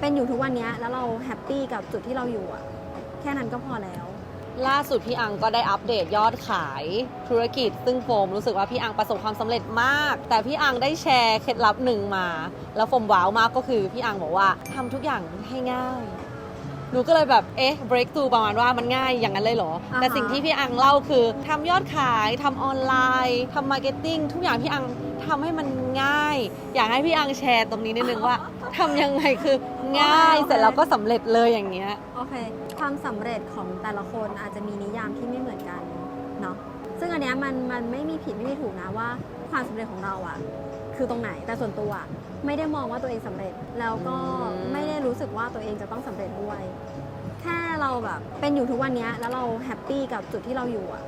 เป็นอยู่ทุกวันเนี้ยแล้วเราแฮปปี้กับจุดที่เราอยู่อะแค่นั้นก็พอแล้ว ล่าสุดพี่อังก็ได้อัปเดตยอดขายธุรกิจ ซึ่งโฟมรู้สึกว่าพี่อังประสบความสำเร็จมาก แต่พี่อังได้แชร์เคล็ดลับหนึ่งมา แล้วโฟมว้าวมากก็คือพี่อังบอกว่าทำทุกอย่างให้ง่ายหนูก็เลยแบบ เอ๊ะ break through ประมาณว่ามันง่ายอย่างนั้นเลยเหรออ่าฮะแต่สิ่งที่พี่อังเล่าคือทำยอดขายทำออนไลน์ทำมาร์เก็ตติ้งทุกอย่างพี่อังทำให้มันง่าย อยากให้พี่อังแชร์ตรงนี้นิดนึงว่า ทำยังไงคือง่ายเสร็จแล้วก็สำเร็จเลยอย่างเงี้ย โอเค ความสำเร็จของแต่ละคนอาจจะมีนิยามที่ไม่เหมือนกันเนาะซึ่งอันเนี้ยมันมันไม่มีผิดไม่มีถูกนะว่า ความสำเร็จของเราอะคือตรงไหนแต่ส่วนตัวอะไม่ได้มองว่าตัวเองสำเร็จแล้วก็อืม ไม่ได้รู้สึกว่าตัวเองจะต้องสำเร็จด้วย แค่เราแบบเป็นอยู่ทุกวันเนี้ยแล้วเราแฮปปี้กับจุดที่เราอยู่อะ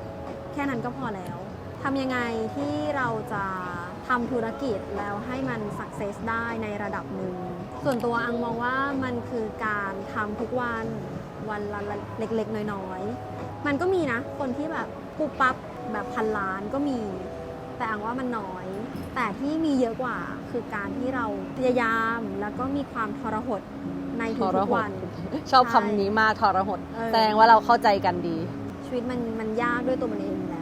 แค่นั้นก็พอแล้วทำยังไงที่เราจะ ทำธุรกิจแล้วให้มันสักเซสได้ในระดับหนึ่ง ส่วนตัวอังมองว่ามันคือการทำทุกวันวันละเล็กๆ น้อยๆ มันก็มีนะ คนที่แบบปุ๊บปั๊บแบบพันล้านก็มี แต่อังว่ามันน้อย แต่ที่มีเยอะกว่าคือการที่เราพยายามแล้วก็มีความทรหดในทรทุกหๆดวันชอบใช่คำนี้มากทรหดเออแสดงว่าเราเข้าใจกันดี ชีวิตมันมันยากด้วยตัวมันเองอยู่แล้วอะ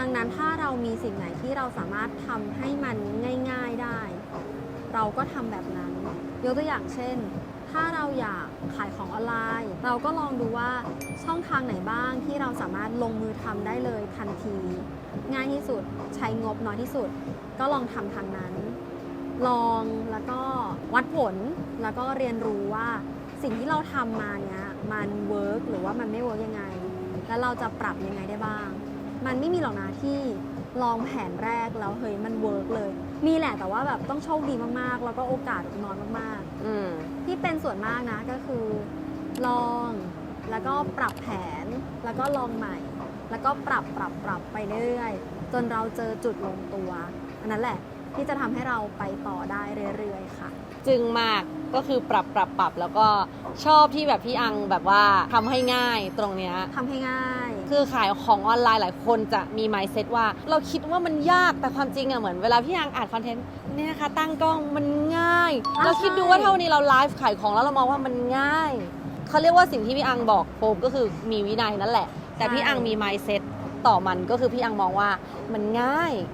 ดังนั้นถ้าเรามีสิ่งไหนที่เราสามารถทำให้มันง่าย ๆได้ เราก็ทำแบบนั้น ยกตัวอย่างเช่น ถ้าเราอยากขายของออนไลน์ เราก็ลองดูว่าช่องทางไหนบ้างที่เราสามารถลงมือทำได้เลยทันที ง่ายที่สุดใช้งบน้อยที่สุด ก็ลองทำทางนั้น ลองแล้วก็วัดผลแล้วก็เรียนรู้ว่าสิ่งที่เราทำมาเนี้ยมันเวิร์กหรือว่ามันไม่เวิร์กยังไง แล้วเราจะปรับยังไงได้บ้าง มันไม่มีหรอกนะที่ลองแผนแรกแล้วเฮ้ยมันเวิร์กเลย มีแหละแต่ว่าแบบต้องโชคดีมากๆ แล้วก็โอกาสน้อยมากอืม ๆ ที่เป็นส่วนมากนะก็คือ ลองแล้วก็ปรับแผนแล้วก็ลองใหม่ แล้วก็ปรับปรับปรับไปเรื่อยๆจนเราเจอจุดลงตัวอันนั้นแหละ ที่จะทำให้เราไปต่อได้เรื่อยๆค่ะ จึงมากก็คือปรับปรับปรับแล้วก็ชอบที่แบบพี่อังแบบว่าทำให้ง่ายตรงเนี้ย ทำให้ง่าย คือขายของออนไลน์หลายคนจะมี mindset ว่า เราคิดว่ามันยากแต่ความจริงอะเหมือนเวลาพี่อังอ่านคอนเทนต์เนี่ยนะคะตั้งกล้องมันง่าย อ่าเราคิดดูใช่ว่าเท่านี้เราไลฟ์ขายของแล้วเรามองว่ามันง่าย เขาเรียกว่าสิ่งที่พี่อังบอกโฟมก็คือมีวินัยนั่นแหละ แต่พี่อังมี mindset ต่อมันก็คือพี่อังมองว่ามันง่าย